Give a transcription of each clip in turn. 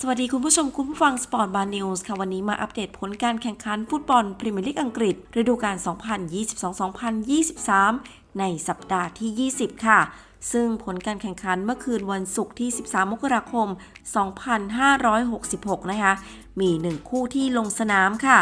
สวัสดีคุณผู้ชมคุณผู้ฟังสปอร์ตบาร์นิวส์ค่ะ วันนี้มาอัปเดตผลการแข่งขันฟุตบอลพรีเมียร์ลีกอังกฤษ ฤดูกาล 2022-2023 ในสัปดาห์ที่ 20 ค่ะ ซึ่งผลการแข่งขันเมื่อคืนวันศุกร์ที่ 13 มกราคม 2566 นะคะ มี 1 คู่ที่ลงสนามค่ะ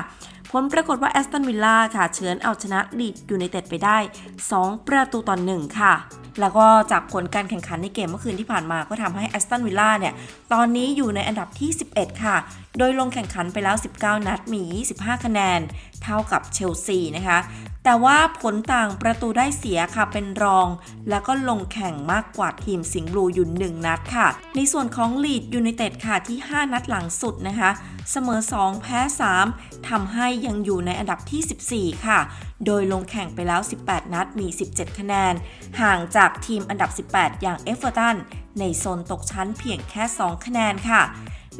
ผลปรากฏว่าแอสตันวิลล่าค่ะ เฉือนเอาชนะลีดยูไนเต็ดไปได้ 2 ประตูต่อ 1 ค่ะแล้วก็จากผลการแข่งขันในเกมเมื่อคืนที่ผ่านมาก็ทำให้แอสตันวิลล่าเนี่ย ตอนนี้อยู่ในอันดับที่ 11 ค่ะ โดยลงแข่งขันไปแล้ว 19 นัดมี 25 คะแนน เท่ากับเชลซีนะคะ แต่ว่าผลต่างประตูได้เสียค่ะเป็นรอง แล้วก็ลงแข่งมากกว่าทีมสิงห์บลูอยู่1นัดค่ะ ในส่วนของลีดยูไนเต็ดค่ะที่ 5 นัดหลังสุดนะคะ เสมอ 2 แพ้ 3ทำให้ยังอยู่ในอันดับที่ 14 ค่ะ โดยลงแข่งไปแล้ว 18 นัดมี 17 คะแนน ห่างจากทีมอันดับ 18 อย่างเอฟเวอร์ตันในโซนตกชั้นเพียงแค่ 2 คะแนนค่ะ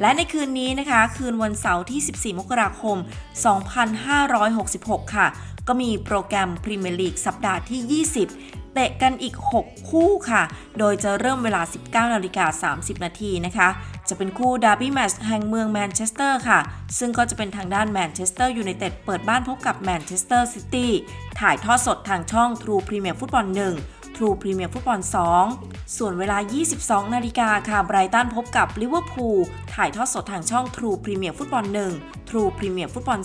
และในคืนนี้นะคะ คืนวันเสาร์ที่ 14 มกราคม 2566 ค่ะ ก็มีโปรแกรมพรีเมียร์ลีกสัปดาห์ที่ 20เตะกันอีก 6 คู่ค่ะ โดยจะเริ่มเวลา 19นาฬิกา30 นาทีนะคะ จะเป็นคู่ดาร์บี้แมตช์แห่งเมืองแมนเชสเตอร์ค่ะ ซึ่งก็จะเป็นทางด้านแมนเชสเตอร์ยูไนเต็ดเปิดบ้านพบกับแมนเชสเตอร์ซิตี้ ถ่ายทอดสดทางช่อง True Premier Football 1 ทรูพรีเมียร์ฟุตบอล 2 ส่วนเวลา 22 นาฬิกาค่ะ ไบรตันพบกับลิเวอร์พูล ถ่ายทอดสดทางช่องทรูพรีเมียร์ฟุตบอล1ทรูพรีเมียร์ฟุตบอล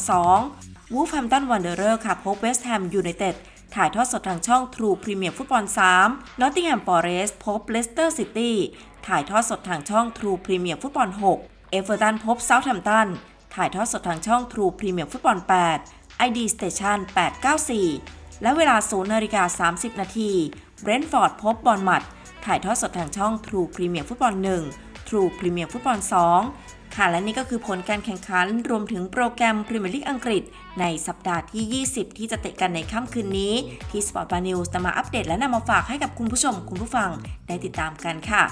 2 วูฟแฮมตันวันเดอร์เรอร์ค่ะ พบเวสต์แฮมยูไนเต็ด ถ่ายทอดสดทางช่องทรูพรีเมียร์ฟุตบอล 3 นอตติงแฮมฟอร์เรสต์พบเลสเตอร์ซิตี้ ถ่ายทอดสดทางช่องทรูพรีเมียร์ฟุตบอล 6 เอเวอร์ตันพบเซาท์แฮมตัน ถ่ายทอดสดทางช่องทรูพรีเมียร์ฟุตบอล8อิดีสเตชัน894 และเวลา 0นาฬิกา30 นาที Brentford พบบอลมัด ถ่ายทอดสดทางช่อง True Premier Football 1 True Premier Football 2 ค่ะ และนี่ก็คือผลการแข่งขันรวมถึงโปรแกรมพรีเมียร์ลีกอังกฤษ ในสัปดาห์ที่ 20 ที่จะเตะกันในค่ำคืนนี้ ที่ Sport Bar News จะมาอัปเดตและนำมาฝากให้กับคุณผู้ชมคุณผู้ฟังได้ติดตามกันค่ะ